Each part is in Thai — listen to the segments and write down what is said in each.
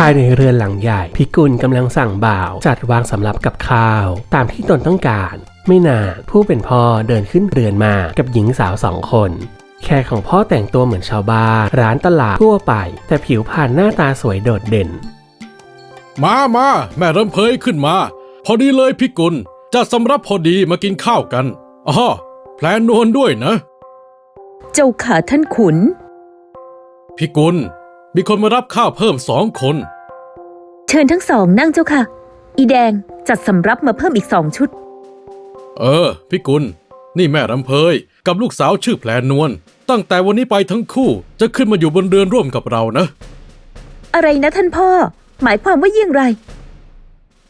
ภายในเรือนหลังใหญ่ พิกุลกำลังสั่งบ่าว จัดวางสำรับกับข้าว ตามที่ตนต้องการ ไม่นานผู้เป็นพ่อเดินขึ้นเรือนมากับหญิงสาวสองคนแขกของพ่อแต่งตัวเหมือนชาวบ้านร้านตลาดทั่วไป แต่ผิวพรรณหน้าตาสวยโดดเด่น มามาแม่รำเพยขึ้นมา พอดีเลยพี่กุลจะสำรับพอดีมากินข้าวกันอ๋อแพลนนวลด้วยนะ เจ้าขาท่านขุนพี่กุล มีคนมารับข้าวเพิ่มสองคน เชิญทั้งสองนั่งเจ้าค่ะ อีแดงจัดสำรับมาเพิ่มอีกสองชุด เออ พี่กุล นี่แม่รำเพยกับลูกสาวชื่อแพลนนวลตั้งแต่วันนี้ไปทั้งคู่จะขึ้นมาอยู่บนเรือนร่วมกับเรานะ อะไรนะท่านพ่อ หมายความว่าเยี่ยงไร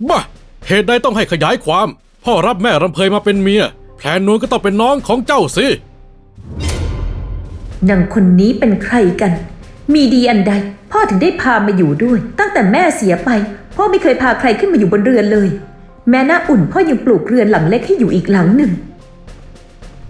บ้าเหตุใดต้องให้ขยายความ พ่อรับแม่รำเพยมาเป็นเมีย แพลนนวลก็ต้องเป็นน้องของเจ้าสิ นางคนนี้เป็นใครกัน มีดีอันใด พ่อถึงได้พามาอยู่ด้วย ตั้งแต่แม่เสียไป พ่อไม่เคยพาใครขึ้นมาอยู่บนเรือนเลย แม่หน้าอุ่นพ่อยังปลูกเรือนหลังเล็กให้อยู่อีกหลังหนึ่ง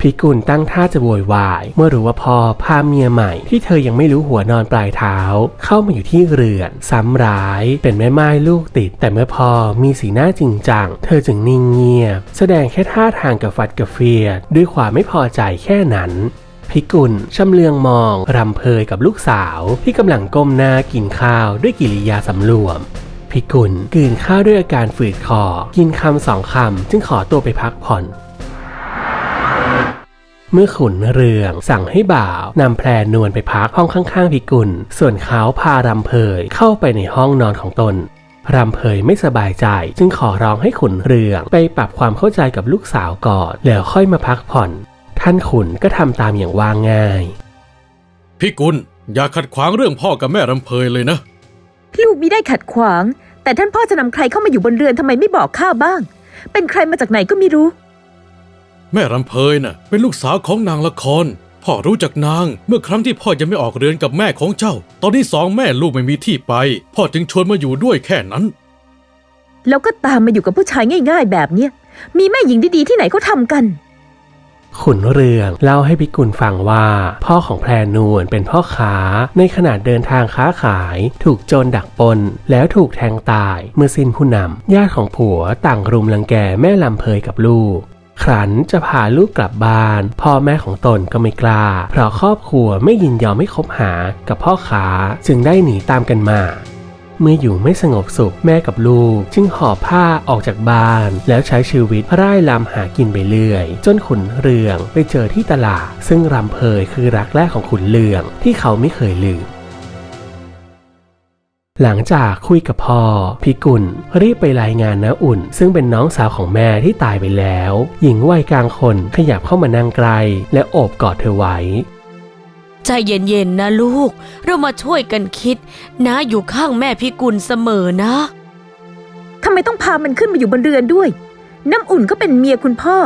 พิกุลตั้งท่าจะโวยวาย เมื่อรู้ว่าพ่อพาเมียใหม่ ที่เธอยังไม่รู้หัวนอนปลายเท้า เข้ามาอยู่ที่เรือน ซ้ำร้าย เป็นแม่ไม้ลูกติด แต่เมื่อพ่อมีสีหน้าจริงจัง เธอจึงนิ่งเงียบ แสดงแค่ท่าทางกับฟัดกับเฟียดด้วยความไม่พอใจแค่นั้น พิกุลชำเลืองมองรำเพยกับลูกสาวที่กำลังก้มหน้ากินข้าวด้วยกิริยาสำรวมพิกุลกลืนข้าวด้วยอาการฝืดคอ กินคำสองคำจึงขอตัวไปพักผ่อน เมื่อขุนเรืองสั่งให้บ่าวนำแพรนวลไปพักห้องข้างๆพิกุล ส่วนเขาพารำเพยเข้าไปในห้องนอนของตนรำเพยไม่สบายใจ จึงขอร้องให้ขุนเรืองไปปรับความเข้าใจกับลูกสาวก่อน แล้วค่อยมาพักผ่อน ท่านขุนก็ทำตามอย่างว่าง่าย พี่กุลอย่าขัดขวางเรื่องพ่อกับแม่รำเพยเลยนะ ลูกมิได้ขัดขวาง แต่ท่านพ่อจะนำใครเข้ามาอยู่บนเรือนทำไมไม่บอกข้าบ้าง เป็นใครมาจากไหนก็ไม่รู้ แม่รำเพยน่ะ เป็นลูกสาวของนางละคร พ่อรู้จักนาง เมื่อครั้งที่พ่อยังไม่ออกเรือนกับแม่ของเจ้า ตอนนี้สองแม่ลูกไม่มีที่ไป พ่อจึงชวนมาอยู่ด้วยแค่นั้น แล้วก็ตามมาอยู่กับผู้ชายง่าย ๆ แบบเนี้ยมีแม่หญิงดีๆที่ไหนเขาทำกัน ขุนเรืองเล่าให้พิกุลฟังว่า พ่อของแพรนวลเป็นพ่อค้าในขณะเดินทางค้าขาย ถูกโจรดักปนแล้วถูกแทงตายเมื่อสิ้นผู้นำญาติของผัวต่างรุมรังแกแม่ลำเพยกับลูกครั้นจะพาลูกกลับบ้าน พ่อแม่ของตนก็ไม่กล้า เพราะครอบครัวไม่ยินยอมให้คบหากับพ่อค้าจึงได้หนีตามกันมา เมื่ออยู่ไม่สงบสุขแม่กับลูก จึงห่อผ้าออกจากบ้าน แล้วใช้ชีวิตร่ายลำหากินไปเรื่อย จนขุนเรืองไปเจอที่ตลาด ซึ่งรำเพยคือรักแรกของขุนเรืองที่เขาไม่เคยลืมหลังจากคุยกับพ่อพิกุลรีบไปรายงานน้าอุ่น ซึ่งเป็นน้องสาวของแม่ที่ตายไปแล้ว หญิงวัยกลางคนขยับเข้ามานั่งไกล และโอบกอดเธอไว้ ใจเย็นๆนะลูก เรามาช่วยกันคิด นะอยู่ข้างแม่พิกุลเสมอนะทำไมต้องพามันขึ้นมาอยู่บนเรือนด้วย น้ำอุ่นก็เป็นเมียคุณพ่อ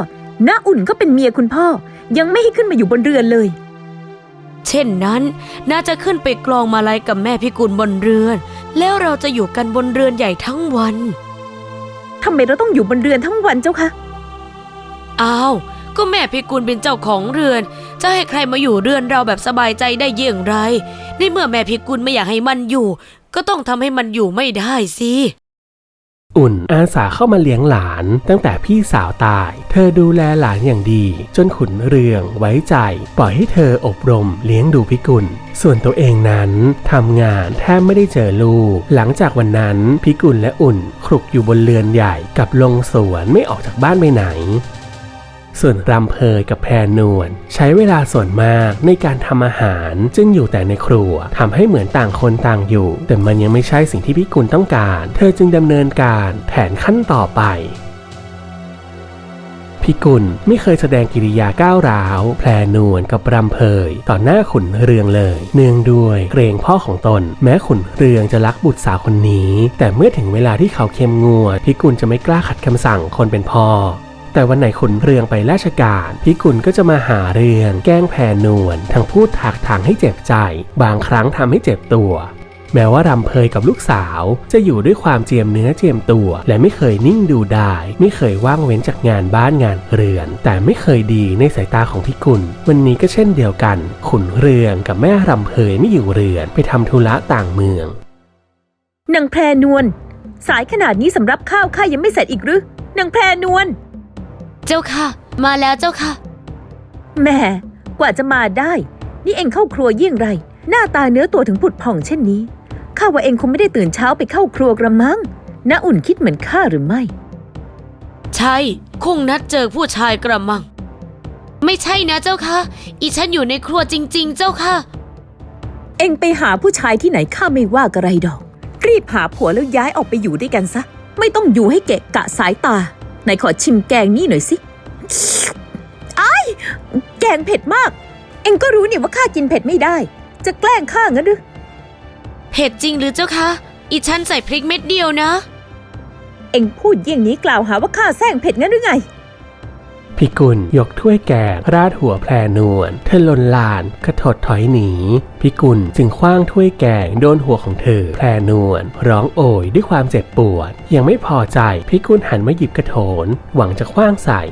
น้าอุ่นก็เป็นเมียคุณพ่อ ยังไม่ให้ขึ้นมาอยู่บนเรือนเลย เช่นนั้นน่าจะขึ้นไปกลองมาลัยกับแม่พิกุลบนเรือน แล้วเราจะอยู่กันบนเรือนใหญ่ทั้งวันทำไมเราต้องอยู่บนเรือนทั้งวันเจ้าคะอ้าวก็แม่พิกุลเป็นเจ้าของเรือน จะให้ใครมาอยู่เรือนเราแบบสบายใจได้เยี่ยงไร ในเมื่อแม่พิกุลไม่อยากให้มันอยู่ ก็ต้องทำให้มันอยู่ไม่ได้สิ อุ่นอาสาเข้ามาเลี้ยงหลานตั้งแต่พี่สาวตาย เธอดูแลหลานอย่างดี จนขุนเรืองไว้ใจ ปล่อยให้เธออบรมเลี้ยงดูพิกุล ส่วนตัวเองนั้นทำงานแทบไม่ได้เจอลูก หลังจากวันนั้นพิกุลและอุ่นคลุกอยู่บนเรือนใหญ่กับลงสวนไม่ออกจากบ้านไปไหน ส่วนรำเพยกับแพรนวลใช้เวลาส่วนมากในการทำอาหารจึงอยู่แต่ในครัวทำให้เหมือนต่างคนต่างอยู่ แต่มันยังไม่ใช่สิ่งที่พิกุลต้องการ เธอจึงดำเนินการแผนขั้นต่อไปพิกุลไม่เคยแสดงกิริยาก้าวร้าว แพรนวลกับรำเพยต่อหน้าขุนเรืองเลย เนื่องด้วยเกรงพ่อของตน แม้ขุนเรืองจะรักบุตรสาวคนนี้ แต่เมื่อถึงเวลาที่เขาเข้มงวดพิกุลจะไม่กล้าขัดคำสั่งคนเป็นพ่อ แต่วันไหนขุนเรืองไปราชการ พิกุลก็จะมาหาเรืองแกล้งแพรนวลทั้งพูดถากถางให้เจ็บใจ บางครั้งทำให้เจ็บตัว แม้ว่ารำเพยกับลูกสาวจะอยู่ด้วยความเจียมเนื้อเจียมตัว และไม่เคยนิ่งดูได้ ไม่เคยว่างเว้นจากงานบ้านงานเรือน แต่ไม่เคยดีในสายตาของพิกุล วันนี้ก็เช่นเดียวกัน ขุนเรืองกับแม่รำเพยไม่อยู่เรือนไปทำธุระต่างเมืองนางแพรนวลสายขนาดนี้สำหรับข้าวข้ายังไม่เสร็จอีกหรือนางแพรนวล เจ้าค่ะ มาแล้วเจ้าค่ะ แหม่กว่าจะมาได้ นี่เองเข้าครัวเยี่ยงไร หน้าตาเนื้อตัวถึงผุดผ่องเช่นนี้ข้าว่าเองคงไม่ได้ตื่นเช้าไปเข้าครัวกระมังน้าอุ่นคิดเหมือนข้าหรือไม่ ใช่ คงนัดเจอผู้ชายกระมัง ไม่ใช่นะเจ้าค่ะ อีฉันอยู่ในครัวจริง ๆ เจ้าค่ะ เองไปหาผู้ชายที่ไหนข้าไม่ว่ากระไรดอก รีบหาผัวแล้วย้ายออกไปอยู่ด้วยกันซะ ไม่ต้องอยู่ให้เกะกะสายตา ไหนขอชิมแกงนี่หน่อยสิไอ้ายแกงเผ็ดมาก เองก็รู้นี่ว่าข้ากินเผ็ดไม่ได้ จะแกล้งข้างั้นหรือ เผ็ดจริงหรือเจ้าคะ อีฉันใส่พริกเม็ดเดียวนะ เองพูดเยี่ยงนี้กล่าวหาว่าข้าแซงเผ็ดงั้นหรือไง พิกุลยกถ้วยแกงราดหัวแพรนวลเธอลนลานกระถดถอยหนีพิกุลจึงคว้างถ้วยแกงโดนหัวของเธอแพรนวลร้องโอยด้วยความเจ็บปวด ยังไม่พอใจพิกุลหันมาหยิบกระโถน หวังจะคว้างใส่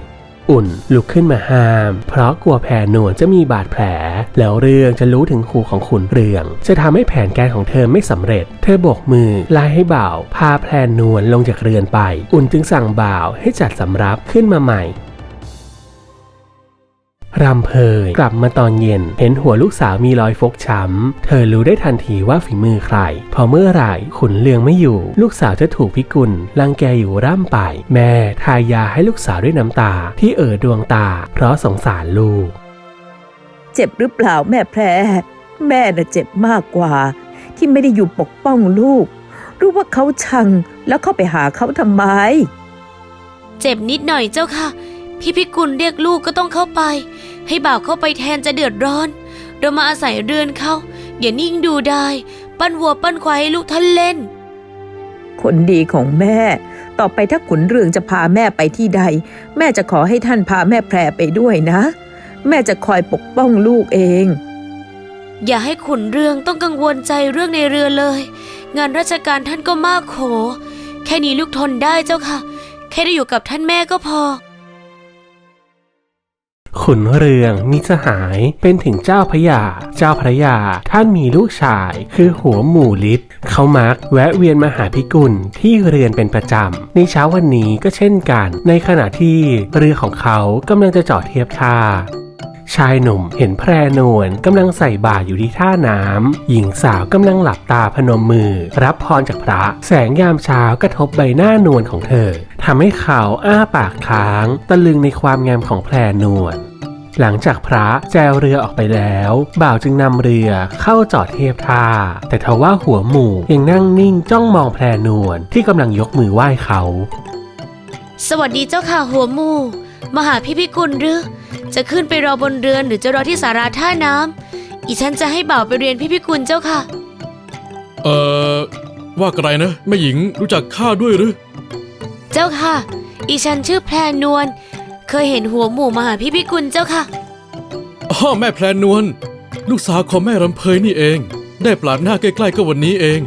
อุ่นลุกขึ้นมาห้าม เพราะกลัวแพรนวลจะมีบาดแผล แล้วเรื่องจะรู้ถึงหูของขุนเรือง จะทำให้แผนการของเธอไม่สำเร็จ เธอโบกมือไล่ให้บ่าว พาแพรนวลลงจากเรือนไป อุ่นจึงสั่งบ่าวให้จัดสำรับขึ้นมาใหม่ รำเพยกลับมาตอนเย็น เห็นหัวลูกสาวมีรอยฟกช้ำ เธอรู้ได้ทันทีว่าฝีมือใคร พอเมื่อไหร่ขุนเลืองไม่อยู่ ลูกสาวจะถูกพิกุลรังแกอยู่ร่ำไป แม่ทายาให้ลูกสาวด้วยน้ำตาที่เอ่อดวงตา เพราะสงสารลูก เจ็บหรือเปล่าแม่แพร แม่น่ะเจ็บมากกว่า ที่ไม่ได้อยู่ปกป้องลูก รู้ว่าเขาชังแล้วเข้าไปหาเขาทำไม เจ็บนิดหน่อยเจ้าค่ะ พี่พิกุลเรียกลูกก็ต้องเข้าไป ให้บ่าวเข้าไปแทนจะเดือดร้อน เรามาอาศัยเรือนเขาอย่านิ่งดูได้ ปั้นวัวปั้นควายให้ลูกท่านเล่น คนดีของแม่ ต่อไปถ้าขุนเรืองจะพาแม่ไปที่ใด แม่จะขอให้ท่านพาแม่แพรไปด้วยนะ แม่จะคอยปกป้องลูกเอง อย่าให้ขุนเรืองต้องกังวลใจเรื่องในเรือเลย งานราชการท่านก็มากโข แค่นี้ลูกทนได้เจ้าค่ะ แค่ได้อยู่กับท่านแม่ก็พอ ขุนเรืองมีสหายเป็นถึงเจ้าพระยา เจ้าพระยา ท่านมีลูกชาย คือหัวหมู่ลิศเขามักแวะเวียนมาหาพิกุลที่เรือนเป็นประจำ ในเช้าวันนี้ก็เช่นกัน ในขณะที่เรือของเขากำลังจะจอดเทียบท่า ชายหนุ่มเห็นแพรนวลกำลังใส่บาตรอยู่ที่ท่าน้ำหญิงสาวกำลังหลับตาพนมมือ รับพรจากพระแสงยามเช้ากระทบใบหน้านวลของเธอทำให้เขาอ้าปากค้าง ตะลึงในความงามของแพรนวลหลังจากพระแจวเรือออกไปแล้ว บ่าวจึงนำเรือเข้าจอดเทียบท่า แต่ทว่าหัวหมู่ยังนั่งนิ่งจ้องมองแพรนวลที่กำลังยกมือไหว้เขา สวัสดีเจ้าค่ะหัวหมู มาหาพี่พิกุลหรือ จะขึ้นไปรอบนเรือนหรือจะรอที่สาราท่าน้ำอีฉันจะให้บ่าวไปเรียนพี่พิกุลเจ้าค่ะ เอ่อ ว่าไกรนะแม่หญิงรู้จักข้าด้วยหรือ เจ้าค่ะ อีฉันชื่อแพรนวล เคยเห็นหัวหมูมาหาพี่พิกุลเจ้าค่ะอ๋อแม่แพลนนวลลูกสาวของแม่รำเพยนี่เอง ได้ปลาดหน้าใกล้ๆก็วันนี้เอง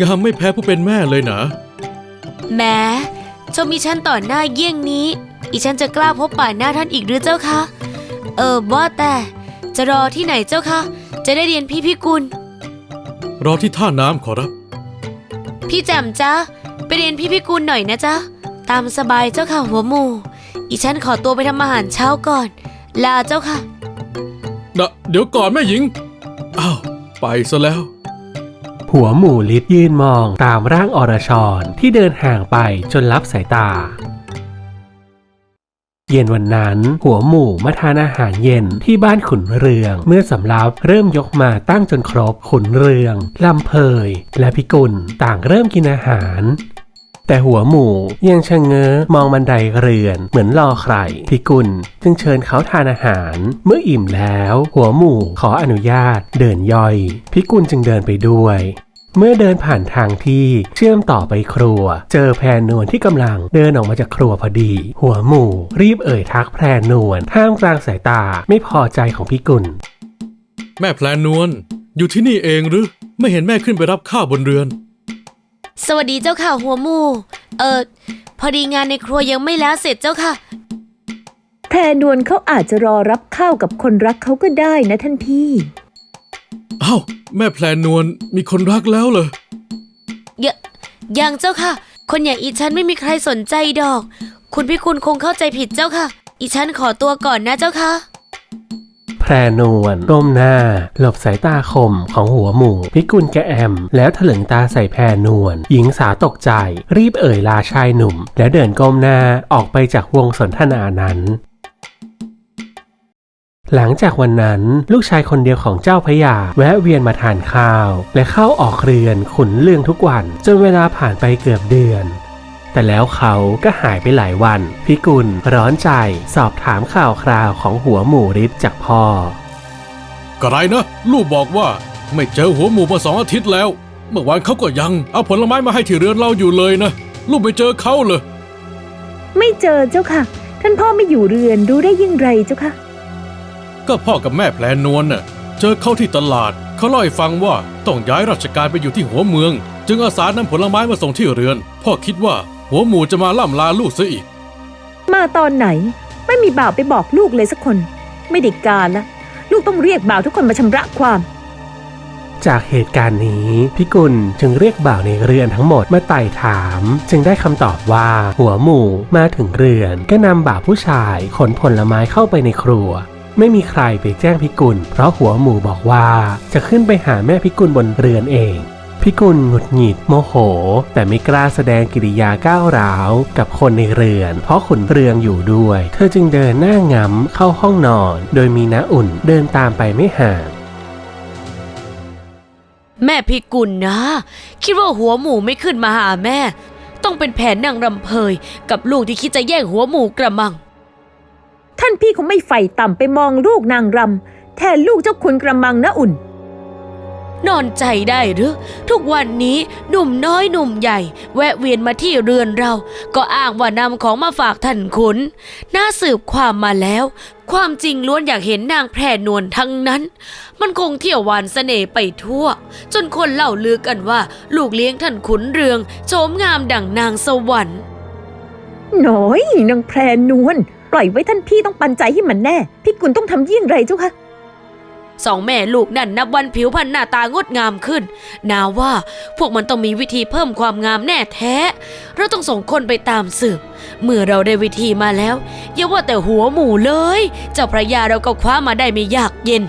งามไม่แพ้ผู้เป็นแม่เลยนะ แหม้ชมอีฉันต่อหน้าเยี่ยงนี้ อีฉันจะกล้าพบป่าหน้าท่านอีกหรือเจ้าคะ เออว่าแต่จะรอที่ไหนเจ้าคะ จะได้เรียนพี่พิกุล รอที่ท่าน้ำขอรับ พี่แจ่มจ้าไปเรียนพี่พิกุลหน่อยนะจ๊ะ ตามสบายเจ้าค่ะหัวหมู อีฉันขอตัวไปทำอาหารเช้าก่อน ลาเจ้าค่ะ เดะเดี๋ยวก่อนแม่หญิง อ้าว ไปซะแล้วหัวหมู่ลิศยืนมองตามร่างอรชรที่เดินห่างไปจนลับสายตา เย็นวันนั้น หัวหมู่มาทานอาหารเย็นที่บ้านขุนเรือง เมื่อสำรับเริ่มยกมาตั้งจนครบขุนเรืองลำเพย และพิกุลต่างเริ่มกินอาหาร แต่หัวหมู่ยังชะเง้อมองบันไดเรือนเหมือนรอใคร พิกุลจึงเชิญเขาทานอาหาร เมื่ออิ่มแล้ว หัวหมู่ขออนุญาตเดินย่อย พิกุลจึงเดินไปด้วย เมื่อเดินผ่านทางที่เชื่อมต่อไปครัว เจอแพรนวลที่กำลังเดินออกมาจากครัวพอดี หัวหมู่ รีบเอ่ยทักแพรนวลท่ามกลางสายตาไม่พอใจของพิกุล แม่แพลนนวลอยู่ที่นี่เองหรือ ไม่เห็นแม่ขึ้นไปรับข้าวบนเรือน สวัสดีเจ้าค่ะหัวหมู เออพอดีงานในครัวยังไม่แล้วเสร็จเจ้าค่ะ แพรนวลเขาอาจจะรอรับข้าวกับคนรักเขาก็ได้นะท่านพี่ อ้าวแม่แพลนนวลมีคนรักแล้วเหรออย่ายังเจ้าค่ะ คนอย่างอีฉันไม่มีใครสนใจดอก คุณพี่คุณคงเข้าใจผิดเจ้าค่ะ อีฉันขอตัวก่อนนะเจ้าค่ะ แพรนวลก้มหน้า หลบสายตาคมของหัวหมูพิกุลแกแอม แล้วถลึงตาใส่แพรนวลหญิงสาวตกใจ รีบเอ่ยลาชายหนุ่ม แล้วเดินก้มหน้าออกไปจากวงสนทนานั้น หลังจากวันนั้นลูกชายคนเดียวของเจ้าพระยา แวะเวียนมาทานข้าว และเข้าออกเรือนขุนเรื่องทุกวัน จนเวลาผ่านไปเกือบเดือน แต่แล้วเขาก็หายไปหลายวัน พิกุลร้อนใจสอบถามข่าวคราวของหัวหมูริดจากพ่อกระไรนะ ลูกบอกว่าไม่เจอหัวหมูมาสองอาทิตย์แล้ว เมื่อวานเขาก็ยัง เอาผลไม้มาให้ที่เรือนเราอยู่เลยนะ ลูกไม่เจอเขาเลยไม่เจอเจ้าค่ะ ท่านพ่อไม่อยู่เรือนรู้ได้ยิ่งไรเจ้าค่ะ ก็พ่อกับแม่แพลนวลน่ะเจอเขาที่ตลาด เขาเล่าให้ฟังว่าต้องย้ายราชการไปอยู่ที่หัวเมือง จึงอาสานำผลไม้มาส่งที่เรือน พ่อคิดว่าหัวหมูจะมาล่ำลาลูกซะอีก มาตอนไหน ไม่มีบ่าวไปบอกลูกเลยสักคน ไม่ได้การละลูกต้องเรียกบ่าวทุกคนมาชำระความ จากเหตุการณ์นี้พิกุลจึงเรียกบ่าวในเรือนทั้งหมดมาไต่ถาม จึงได้คำตอบว่าหัวหมู่มาถึงเรือน ก็นำบ่าวผู้ชายขนผลไม้เข้าไปในครัว ไม่มีใครไปแจ้งพิกุล เพราะหัวหมู่บอกว่าจะขึ้นไปหาแม่พิกุลบนเรือนเองพิกุลหงุดหงิดโมโห แต่ไม่กล้าแสดงกิริยาก้าวร้าวกับคนในเรือน เพราะขุนเรืองอยู่ด้วย เธอจึงเดินหน้างำเข้าห้องนอน โดยมีน้าอุ่นเดินตามไปไม่ห่างแม่พี่กุลนะ คิดว่าหัวหมูไม่ขึ้นมาหาแม่ ต้องเป็นแผนนางรำเพยกับลูกที่คิดจะแย่งหัวหมูกระมัง ท่านพี่คงไม่ใฝ่ต่ำไปมองลูกนางรำแทนลูกเจ้าคุณกระมังนะอุ่น นอนใจได้หรือทุกวันนี้หนุ่มน้อยหนุ่มใหญ่ แวะเวียนมาที่เรือนเรา ก็อ้างว่านำของมาฝากท่านขุนน่าสืบความมาแล้ว ความจริงล้วนอยากเห็นนางแพรนวลทั้งนั้น มันคงเที่ยวหวานเสน่ห์ไปทั่ว จนคนเล่าลือกันว่า ลูกเลี้ยงท่านขุนเรืองโฉมงามดั่งนางสวรรค์น้อยนางแพรนวล ปล่อยไว้ท่านพี่ต้องปันใจให้มันแน่ พี่กุลต้องทำเยี่ยงไรเจ้าคะสองแม่ลูกนั่นนับวันผิวพรรณหน้าตางดงามขึ้น นาว่าพวกมันต้องมีวิธีเพิ่มความงามแน่แท้ เราต้องส่งคนไปตามสืบ เมื่อเราได้วิธีมาแล้วอย่าว่าแต่หัวหมูเลย เจ้าพระยาเราก็คว้ามาได้ไม่ยากเย็น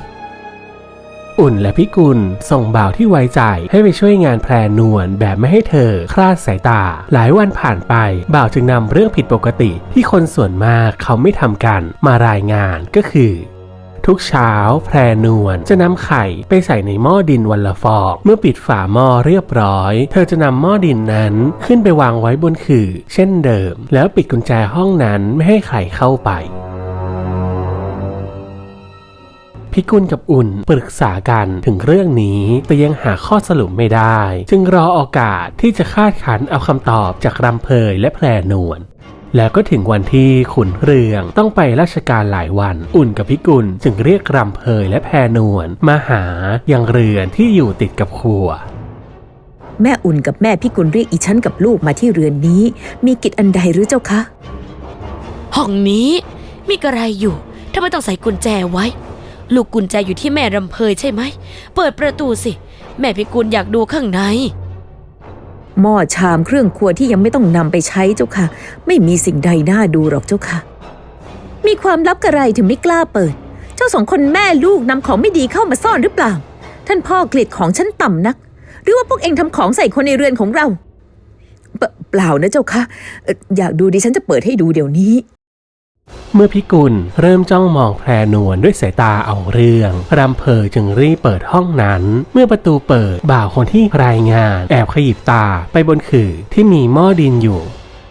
อุ่นและพิกุล ส่งบ่าวที่ไว้ใจให้ไปช่วยงานแพรนวลแบบไม่ให้เธอคลาดสายตา หลายวันผ่านไป บ่าวจึงนำเรื่องผิดปกติที่คนส่วนมากเขาไม่ทำกันมารายงานก็คือทุกเช้าแพรนวลจะนำไข่ไปใส่ในหม้อดินวันละฟอง เมื่อปิดฝาหม้อเรียบร้อย เธอจะนำหม้อดินนั้นขึ้นไปวางไว้บนขื่อ เช่นเดิม แล้วปิดกุญแจห้องนั้นไม่ให้ใครเข้าไป พิกุลกับอุ่นปรึกษากันถึงเรื่องนี้แต่ยังหาข้อสรุปไม่ได้ จึงรอโอกาสที่จะคาดขันเอาคำตอบจากรำเพยและแพรนวลแล้วก็ถึงวันที่ขุนเรืองต้องไปราชการหลายวัน อุ่นกับพิกุลจึงเรียกรำเพยและแพรนวลมาหายังเรือนที่อยู่ติดกับครัว แม่อุ่นกับแม่พี่กุลเรียกอีฉันกับลูกมาที่เรือนนี้ มีกิจอันใดหรือเจ้าคะ ห้องนี้มีกระไรอยู่ทำไมต้องใส่กุญแจไว้ ลูกกุญแจอยู่ที่แม่รำเพยใช่ไหม เปิดประตูสิ แม่พิกุลอยากดูข้างใน หม้อชามเครื่องครัวที่ยังไม่ต้องนำไปใช้เจ้าค่ะ ไม่มีสิ่งใดน่าดูหรอกเจ้าค่ะ มีความลับกระไรถึงไม่กล้าเปิด เจ้าสองคนแม่ลูกนำของไม่ดีเข้ามาซ่อนหรือเปล่า ท่านพ่อเกลียดของฉันต่ำนัก หรือว่าพวกเองทำของใส่คนในเรือนของเราเปเปล่านะเจ้าค่ะเอ่ออยากดูดิฉันจะเปิดให้ดูเดี๋ยวนี้ เมื่อพิกุลเริ่มจ้องมองแพรนวลด้วยสายตาเอาเรื่องรำเพยจึงรีบเปิดห้องนั้น เมื่อประตูเปิดบ่าวคนที่รายงานแอบขยิบตาไปบนขื่อที่มีหม้อดินอยู่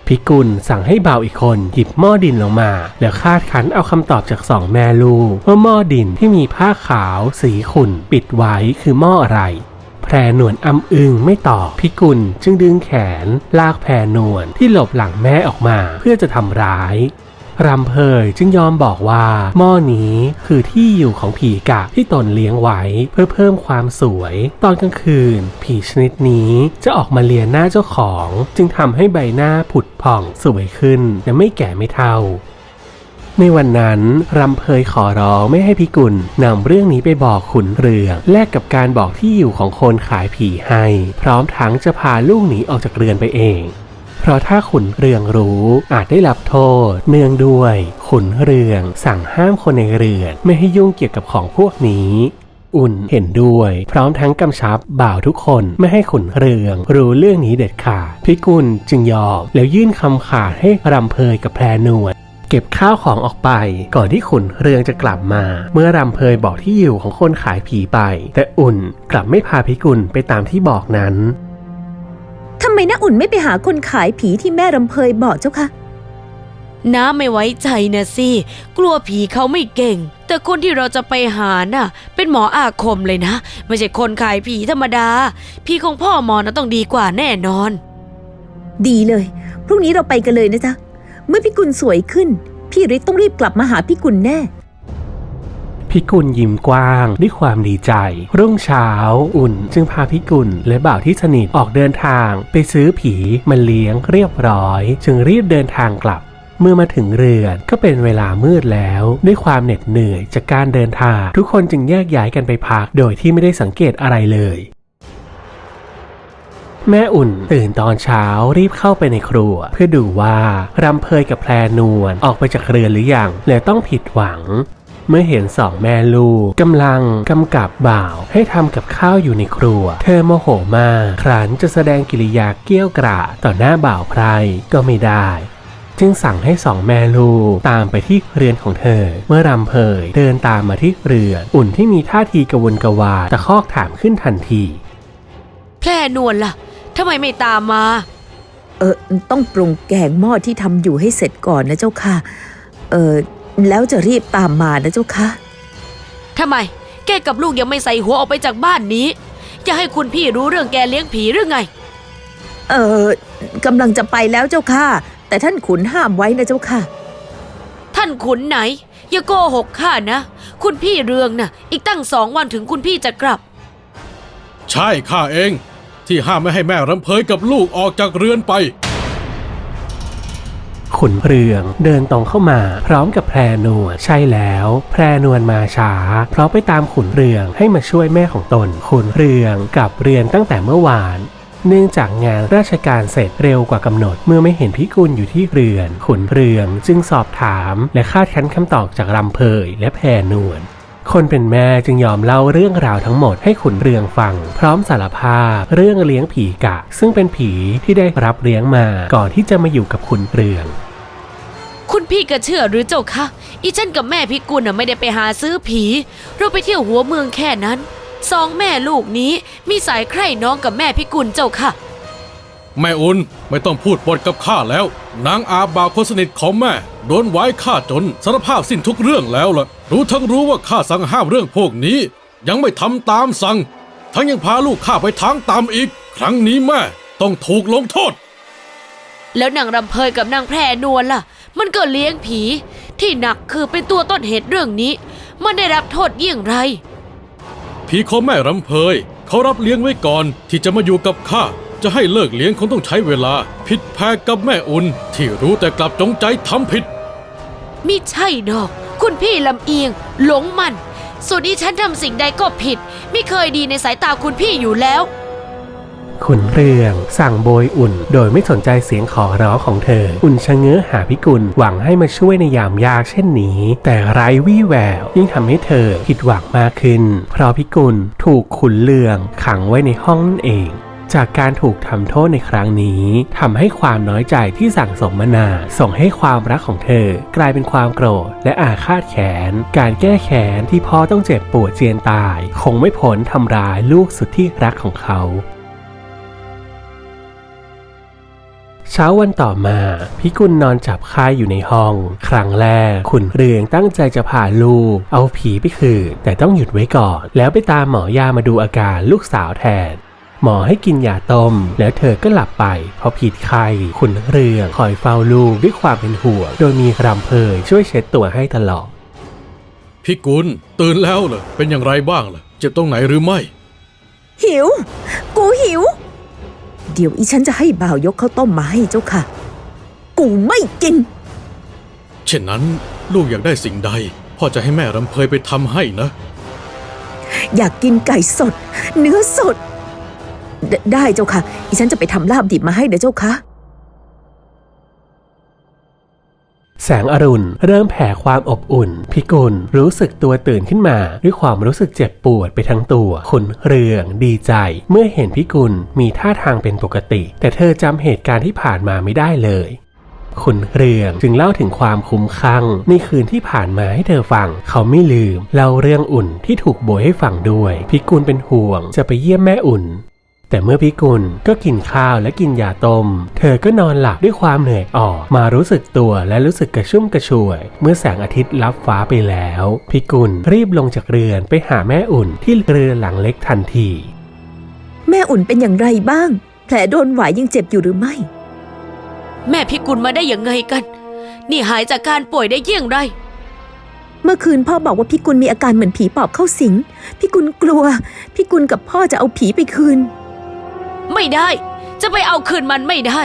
พิกุลสั่งให้บ่าวอีกคนหยิบหม้อดินลงมา แล้วคาดคันเอาคำตอบจากสองแม่ลูกว่าหม้อดินที่มีผ้าขาวสีขุ่นปิดไว้คือหม้ออะไรแพรนวลอำอึงไม่ตอบพิกุลจึงดึงแขน ลากแพรนวลที่หลบหลังแม่ออกมาเพื่อจะทำร้าย รำเพยจึงยอมบอกว่า หม้อนี้คือที่อยู่ของผีกะที่ตนเลี้ยงไว้เพื่อเพิ่มความสวย ตอนกลางคืน ผีชนิดนี้จะออกมาเลียหน้าเจ้าของ จึงทำให้ใบหน้าผุดผ่องสวยขึ้นและไม่แก่ไม่เท่าในวันนั้นรำเพยขอร้องไม่ให้พิกุลนำเรื่องนี้ไปบอกขุนเรือง แลกกับการบอกที่อยู่ของคนขายผีให้ พร้อมทั้งจะพาลูกหนีออกจากเรือนไปเอง ราะถ้าขุนเรืองรู้อาจได้รับโทษ เนื่องด้วย ขุนเรืองสั่งห้ามคนในเรือน ไม่ให้ยุ่งเกี่ยวกับของพวกนี้อุ่นเห็นด้วย พร้อมทั้งกำชับบ่าวทุกคนไม่ให้ขุนเรือง รู้เรื่องนี้เด็ดขาดพิกุลจึงยอมแล้วยื่นคำขาดให้รำเพยกับแพรนวลเก็บข้าวของออกไปก่อนที่ขุนเรืองจะกลับมา เมื่อรำเพยบอกที่อยู่ของคนขายผีไป แต่อุ่นกลับไม่พาพิกุลไปตามที่บอกนั้น ทำไมน้าอุ่นไม่ไปหาคนขายผีที่แม่รำเพยบอกเจ้าคะน้าไม่ไว้ใจนะสิ กลัวผีเขาไม่เก่ง แต่คนที่เราจะไปหาน่ะ เป็นหมออาคมเลยนะ ไม่ใช่คนขายผีธรรมดา ผีของพ่อหมอนะต้องดีกว่าแน่นอน ดีเลย พรุ่งนี้เราไปกันเลยนะจ๊ะ เมื่อพี่กุลสวยขึ้น พี่ฤทธิ์ต้องรีบกลับมาหาพี่กุลแน่ พิกุลยิ้มกว้าง ด้วยความดีใจ รุ่งเช้า อุ่น จึงพาพิกุลและบ่าวที่สนิทออกเดินทางไปซื้อผีมาเลี้ยงเรียบร้อย จึงรีบเดินทางกลับเมื่อมาถึงเรือนก็เป็นเวลามืดแล้ว ด้วยความเหน็ดเหนื่อยจากการเดินทาง ทุกคนจึงแยกย้ายกันไปพัก โดยที่ไม่ได้สังเกตอะไรเลย แม่อุ่นตื่นตอนเช้ารีบเข้าไปในครัว เพื่อดูว่ารำเพยกับแพรนวลออกไปจากเรือนหรือยังและต้องผิดหวัง เมื่อเห็นสองแม่ลูกกำลังกำกับบ่าวให้ทำกับข้าวอยู่ในครัว เธอโมโหมากครั้นจะแสดงกิริยาเกี้ยวกราดต่อหน้าบ่าวไพรก็ไม่ได้จึงสั่งให้สองแม่ลูกตามไปที่เรือนของเธอ เมื่อรำเพยเดินตามมาที่เรือน อุ่นที่มีท่าทีกระวนกระวายตะคอกถามขึ้นทันที แพร่นวลล่ะทำไมไม่ตามมา เออต้องปรุงแกงหม้อที่ทำอยู่ให้เสร็จก่อนนะเจ้าค่ะ เออ แล้วจะรีบตามมานะเจ้าค่ะทำไม แกกับลูกยังไม่ใส่หัวออกไปจากบ้านนี้ จะให้คุณพี่รู้เรื่องแกเลี้ยงผีหรือไง เออกำลังจะไปแล้วเจ้าค่ะ แต่ท่านขุนห้ามไว้นะเจ้าค่ะ ท่านขุนไหน อย่าโกหกข้านะ คุณพี่เรืองน่ะ อีกตั้งสองวันถึงคุณพี่จะกลับ ใช่ข้าเอง ที่ห้ามไม่ให้แม่รำเพยกับลูกออกจากเรือนไป ขุนเรือง เดินตรงเข้ามา พร้อมกับแพรนวลใช่แล้ว แพรนวลมาช้า เพราะไปตามขุนเรืองให้มาช่วยแม่ของตน ขุนเรืองกับเรือนตั้งแต่เมื่อวานเนื่องจากงานราชการเสร็จเร็วกว่ากำหนดเมื่อไม่เห็นพิกุลอยู่ที่เรือน ขุนเรืองจึงสอบถาม และคาดคั้นคำตอบจากลำเพยและแพรนวล คนเป็นแม่จึงยอมเล่าเรื่องราวทั้งหมดให้ขุนเรืองฟัง พร้อมสารภาพเรื่องเลี้ยงผีกะ ซึ่งเป็นผีที่ได้รับเลี้ยงมาก่อนที่จะมาอยู่กับขุนเรือง คุณพี่ก็เชื่อหรือเจ้าคะอีฉันกับแม่พิกุลน่ะไม่ได้ไปหาซื้อผี เราไปเที่ยวหัวเมืองแค่นั้นสองแม่ลูกนี้มีสายใคร่น้องกับแม่พิกุลเจ้าค่ะ แม่อุ่นไม่ต้องพูดปดกับข้าแล้ว นางอาบาวคนสนิทของแม่ โดนไว้ฆ่าจนสารภาพสิ้นทุกเรื่องแล้วล่ะ รู้ทั้งรู้ว่าข้าสั่งห้ามเรื่องพวกนี้ ยังไม่ทำตามสั่ง ทั้งยังพาลูกข้าไปทางตามอีก ครั้งนี้แม่ต้องถูกลงโทษ แล้วนางรำเพยกับนางแพรนวลล่ะ มันก็เลี้ยงผี ที่หนักคือเป็นตัวต้นเหตุเรื่องนี้ มันได้รับโทษเยี่ยงไร ผีของแม่รำเพยเขารับเลี้ยงไว้ก่อนที่จะมาอยู่กับข้า จะให้เลิกเลี้ยงคงต้องใช้เวลา ผิดแพ้กับแม่อุ่น ที่รู้แต่กลับจงใจทำผิด มิใช่ดอก คุณพี่ลำเอียง หลงมัน ส่วนอีฉันทำสิ่งใดก็ผิด ไม่เคยดีในสายตาคุณพี่อยู่แล้ว ขุนเรือง สั่งโบยอุ่น โดยไม่สนใจเสียงขอร้องของเธอ อุ่นชะเง้อหาพิกุลหวังให้มาช่วยในยามยากเช่นนี้ แต่ไร้วี่แววยิ่งทำให้เธอผิดหวังมากขึ้น เพราะพิกุลถูกขุนเรืองขังไว้ในห้องนั่นเอง จากการถูกทำโทษในครั้งนี้ทำให้ความน้อยใจที่สั่งสมมานานส่งให้ความรักของเธอ กลายเป็นความโกรธและอาฆาตแค้นการแก้แค้นที่พ่อต้องเจ็บปวดเจียนตาย คงไม่พ้นทำร้ายลูกสุดที่รักของเขาเช้าวันต่อมาพิกุลนอนจับค่ายอยู่ในห้อง ครั้งแรก ขุนเรืองตั้งใจจะพาลูก เอาผีไปคืนแต่ต้องหยุดไว้ก่อน แล้วไปตามหมอยามาดูอาการลูกสาวแทน หมอให้กินยาต้ม แล้วเธอก็หลับไป เพราะผิดไข้ขุนเรืองคอยเฝ้าลูกด้วยความเป็นห่วง โดยมีรำเพยช่วยเช็ดตัวให้ตลอด พี่กุลตื่นแล้วเหรอเป็นอย่างไรบ้างล่ะเจ็บตรงไหนหรือไม่ หิว กูหิว เดี๋ยวอีฉันจะให้บ่าวยกข้าวต้มมาให้เจ้าค่ะ กูไม่กิน เช่นนั้นลูกอยากได้สิ่งใด พ่อจะให้แม่รำเพยไปทำให้นะ อยากกินไก่สด เนื้อสด ได้เจ้าค่ะอีฉันจะไปทำลาบดิบมาให้เด้อเจ้าค่ะ แสงอรุณ เริ่มแผ่ความอบอุ่น พิกุลรู้สึกตัวตื่นขึ้นมา ด้วยความรู้สึกเจ็บปวดไปทั้งตัวขุนเรืองดีใจ เมื่อเห็นพิกุลมีท่าทางเป็นปกติ แต่เธอจำเหตุการณ์ที่ผ่านมาไม่ได้เลยขุนเรืองจึงเล่าถึงความคุ้มข้างในคืนที่ผ่านมาให้เธอฟัง เขาไม่ลืมเล่าเรื่องอุ่นที่ถูกโบยให้ฟังด้วย พิกุลเป็นห่วงจะไปเยี่ยมแม่อุ่น แต่เมื่อพิกุลก็กินข้าวและกินยาต้ม เธอก็นอนหลับด้วยความเหนื่อยออกมารู้สึกตัวและรู้สึกกระชุ่มกระชวย เมื่อแสงอาทิตย์ลับฟ้าไปแล้ว พิกุลรีบลงจากเรือนไปหาแม่อุ่นที่เรือนหลังเล็กทันที แม่อุ่นเป็นอย่างไรบ้าง แผลโดนหวายยังเจ็บอยู่หรือไม่ แม่พิกุลมาได้ยังไงกัน นี่หายจากการป่วยได้เยี่ยงไร เมื่อคืนพ่อบอกว่าพี่กุลมีอาการเหมือนผีปอบเข้าสิงพี่กุลกลัวพี่กุลกับพ่อจะเอาผีไปคืน ไม่ได้ จะไปเอาคืนมันไม่ได้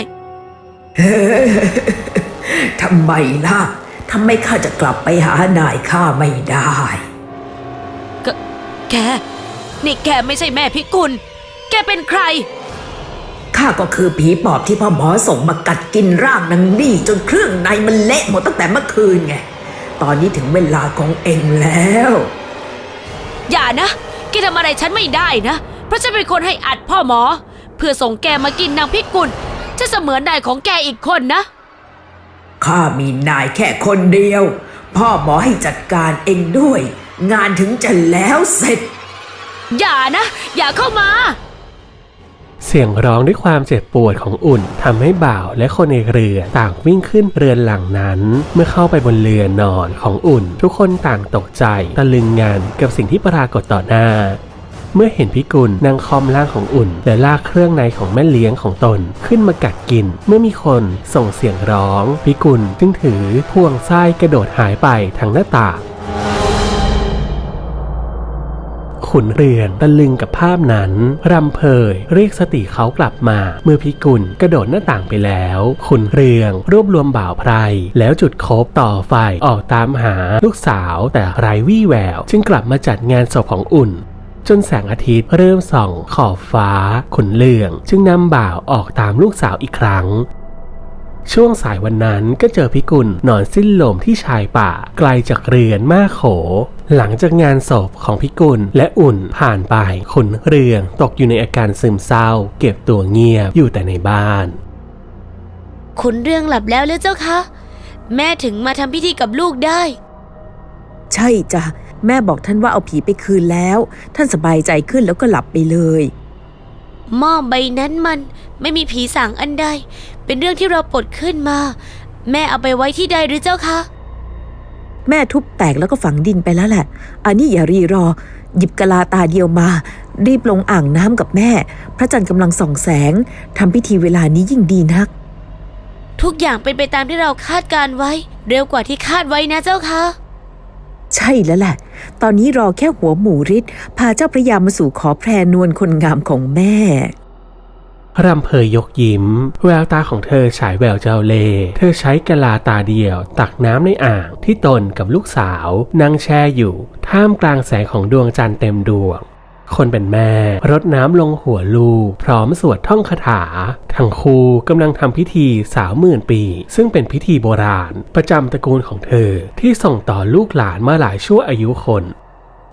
ทำไมล่ะทำไมข้าจะกลับไปหานายข้าไม่ได้กแก นี่แกไม่ใช่แม่พิกุล แกเป็นใคร ข้าก็คือผีปอบที่พ่อหมอส่งมากัดกินร่างนางนี่จนเครื่องในมันเละหมดตั้งแต่เมื่อคืนไง ตอนนี้ถึงเวลาของเองแล้ว อย่านะ แกทำอะไรฉันไม่ได้นะ เพราะฉันเป็นคนให้อัดพ่อหมอ เพื่อส่งแกมากินนางพิกุลจะเสมือนนายของแกอีกคนนะ ข้ามีนายแค่คนเดียว พ่อหมอให้จัดการเองด้วย งานถึงจะแล้วเสร็จ อย่านะ อย่าเข้ามา เสียงร้องด้วยความเจ็บปวดของอุ่นทำให้บ่าวและคนในเรือต่างวิ่งขึ้นเรือนหลังนั้น เมื่อเข้าไปบนเรือนนอนของอุ่น ทุกคนต่างตกใจตะลึงงานกับสิ่งที่ปรากฏต่อหน้า เมื่อเห็นพิกุลนั่งคอมร่างของอุ่น และลากเครื่องในของแม่เลี้ยงของตนขึ้นมากัดกิน เมื่อมีคนส่งเสียงร้อง พิกุลจึงถือพวงไส้กระโดดหายไปทางหน้าต่างขุนเรือนตะลึงกับภาพนั้น รำเพยเรียกสติเขากลับมา เมื่อพิกุลกระโดดหน้าต่างไปแล้ว ขุนเรืองรวบรวมบ่าวไพรแล้วจุดคบต่อไฟออกตามหาลูกสาวแต่ไร้วี่แวว จึงกลับมาจัดงานศพของอุ่น จนแสงอาทิตย์เริ่มส่องขอบฟ้าขุนเรือง จึงนำบ่าวออกตามลูกสาวอีกครั้งช่วงสายวันนั้นก็เจอพิกุลนอนสิ้นลมที่ชายป่า ไกลจากเรือนมากโข หลังจากงานศพของพิกุลและอุ่นผ่านไปขุนเรืองตกอยู่ในอาการซึมเศร้า เก็บตัวเงียบอยู่แต่ในบ้าน ขุนเรื่องหลับแล้วหรือเจ้าคะ แม่ถึงมาทำพิธีกับลูกได้ ใช่จ้ะ แม่บอกท่านว่าเอาผีไปคืนแล้ว ท่านสบายใจขึ้นแล้วก็หลับไปเลยหม้อใบนั้นมันไม่มีผีสางอันใด เป็นเรื่องที่เราปลดขึ้นมา แม่เอาไปไว้ที่ใดหรือเจ้าคะ แม่ทุบแตกแล้วก็ฝังดินไปแล้วแหละ อันนี้อย่ารีรอ หยิบกะลาตาเดียวมา รีบลงอ่างน้ำกับแม่ พระจันทร์กำลังส่องแสงทำพิธีเวลานี้ยิ่งดีนัก ทุกอย่างเป็นไปตามที่เราคาดการไว้ เร็วกว่าที่คาดไว้นะเจ้าคะ ใช่แล้วแหละ ตอนนี้รอแค่หัวหมูริดพาเจ้าพระยามาสู่ขอแพรนวลคนงามของแม่รำเพยยกยิ้ม แววตาของเธอฉายแววเจ้าเล่เธอใช้กะลาตาเดียว ตักน้ำในอ่างที่ตนกับลูกสาวนั่งแช่อยู่ ท่ามกลางแสงของดวงจันทร์เต็มดวง คนเป็นแม่ รดน้ำลงหัวลูก พร้อมสวดท่องคาถา ทั้งคู่กำลังทำพิธีสาวหมื่นปี ซึ่งเป็นพิธีโบราณ ประจำตระกูลของเธอ ที่ส่งต่อลูกหลานมาหลายชั่วอายุคน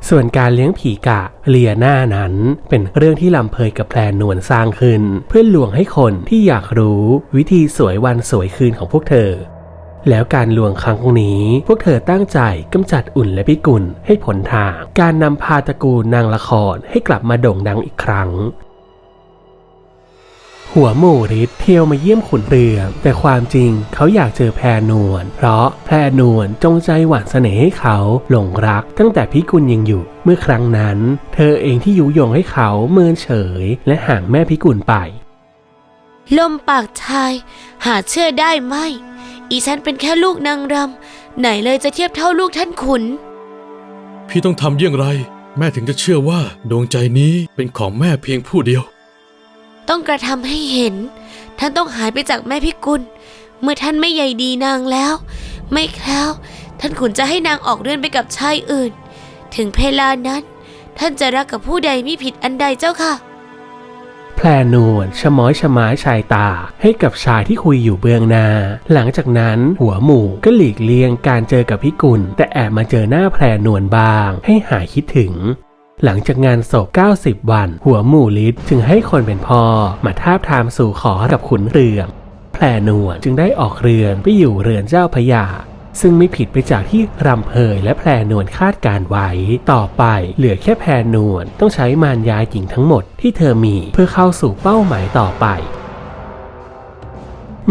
ส่วนการเลี้ยงผีกะเลียหน้านั้น เป็นเรื่องที่ลำเพยกับแพรนวลสร้างขึ้น เพื่อลวงให้คนที่อยากรู้วิธีสวยวันสวยคืนของพวกเธอ แล้วการลวงครั้งนี้ พวกเธอตั้งใจกำจัดอุ่นและพิกุลให้ผลทาง การนำพาตระกูลนางละครให้กลับมาโด่งดังอีกครั้งหัวหมู่ฤทธิ์เที่ยวมาเยี่ยมขุนเรือง แต่ความจริงเขาอยากเจอแพรนวลเพราะแพรนวลจงใจหวานเสน่ห์ให้เขาหลงรัก ตั้งแต่พิกุลยังอยู่ เมื่อครั้งนั้น เธอเองที่ยุยงให้เขาเมินเฉย และห่างแม่พิกุลไป ลมปากชาย หาเชื่อได้ไหม อีฉันเป็นแค่ลูกนางรำไหนเลยจะเทียบเท่าลูกท่านขุน พี่ต้องทำเยี่ยงไร แม่ถึงจะเชื่อว่าดวงใจนี้เป็นของแม่เพียงผู้เดียว ต้องกระทำให้เห็น ท่านต้องหายไปจากแม่พิกุล เมื่อท่านไม่ใยดีนางแล้ว ไม่แคล้วท่านขุนจะให้นางออกเรือนไปกับชายอื่น ถึงเพลานั้น ท่านจะรักกับผู้ใดไม่ผิดอันใดเจ้าค่ะ แพรนวลชะม้อยชะม้ายชายตา ให้กับชายที่คุยอยู่เบื้องหน้า หลังจากนั้นหัวหมู่ก็หลีกเลี่ยงการเจอกับพี่กุล แต่แอบมาเจอหน้าแพรนวลบ้าง ให้หายคิดถึงหลังจากงานศพ 90 วัน หัวหมู่ลิศจึงให้คนเป็นพ่อ มาทาบทามสู่ขอกับขุนเรือง แพรนวลจึงได้ออกเรือนไปอยู่เรือนเจ้าพยา ซึ่งไม่ผิดไปจากที่รำเพยและแพรนวลคาดการไว้ ต่อไปเหลือแค่แพรนวลต้องใช้มารยาหญิงทั้งหมดที่เธอมีเพื่อเข้าสู่เป้าหมายต่อไป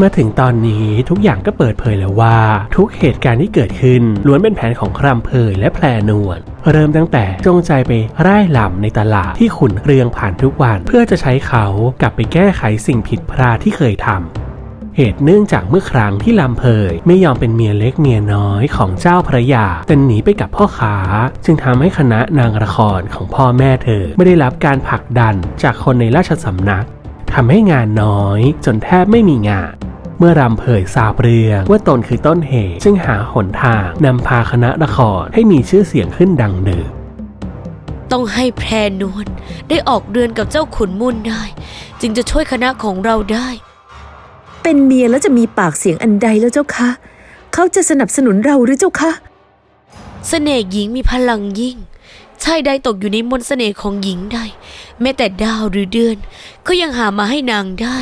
มาถึงตอนนี้ทุกอย่างก็เปิดเผยแล้วว่า ทุกเหตุการณ์ที่เกิดขึ้นล้วนเป็นแผนของครำเพยและแพรนวลเริ่มตั้งแต่จงใจไปไร่ลำในตลาดที่ขุนเรืองผ่านทุกวัน เพื่อจะใช้เขากลับไปแก้ไขสิ่งผิดพลาดที่เคยทำ เหตุเนื่องจากเมื่อครั้งที่ลำเพยไม่ยอมเป็นเมียเล็กเมียน้อยของเจ้าพระยาแต่หนีไปกับพ่อค้าจึงทำให้คณะนางละครของพ่อแม่เธอไม่ได้รับการผลักดันจากคนในราชสำนักทำให้งานน้อยจนแทบไม่มีงานเมื่อรำเผยทราบเรื่องว่าตนคือต้นเหตุจึงหาหนทางนำพาคณะละครให้มีชื่อเสียงขึ้นดังเดิมต้องให้แพรนวลได้ออกเรือนกับเจ้าขุนมุ่นได้จึงจะช่วยคณะของเราได้ เป็นเมียแล้วจะมีปากเสียงอันใดแล้วเจ้าคะเขาจะสนับสนุนเราหรือเจ้าคะเสน่ห์หญิงมีพลังยิ่งชายใดตกอยู่ในมนต์เสน่ห์ของหญิงใดแม้แต่ดาวหรือเดือน ก็ยังหามาให้นางได้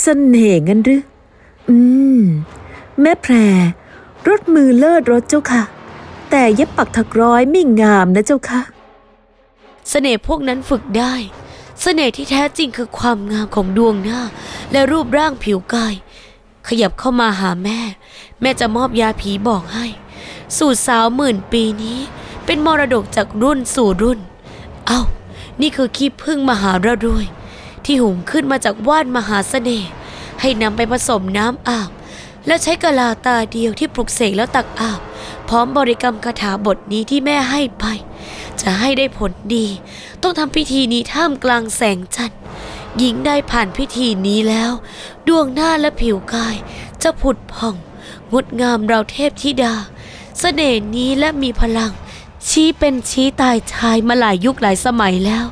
เสน่ห์งั้นหรือ อืม แม่แพรรถมือเลิศรถเจ้าค่ะ แต่เย็บปักถักร้อยไม่งามนะเจ้าค่ะเสน่ห์พวกนั้นฝึกได้ เสน่ห์ที่แท้จริงคือความงามของดวงหน้า และรูปร่างผิวกาย ขยับเข้ามาหาแม่ แม่จะมอบยาผีบอกให้ สูตรสาวหมื่นปีนี้ เป็นมรดกจากรุ่นสู่รุ่น เอ้า นี่คือขี้พึ่งมหาระรวย ที่หุงขึ้นมาจากว่านมหาเสน่ห์ให้นำไปผสมน้ำอาบ และใช้กะลาตาเดียวที่ปลุกเสกแล้วตักอาบ พร้อมบริกรรมคาถาบทนี้ที่แม่ให้ไป จะให้ได้ผลดี ต้องทำพิธีนี้ท่ามกลางแสงจันทร์หญิงได้ผ่านพิธีนี้แล้ว ดวงหน้าและผิวกาย จะผุดผ่อง งดงามราวเทพธิดาเสน่ห์นี้และมีพลัง ชี้เป็นชี้ตายชายมาหลายยุคหลายสมัยแล้ว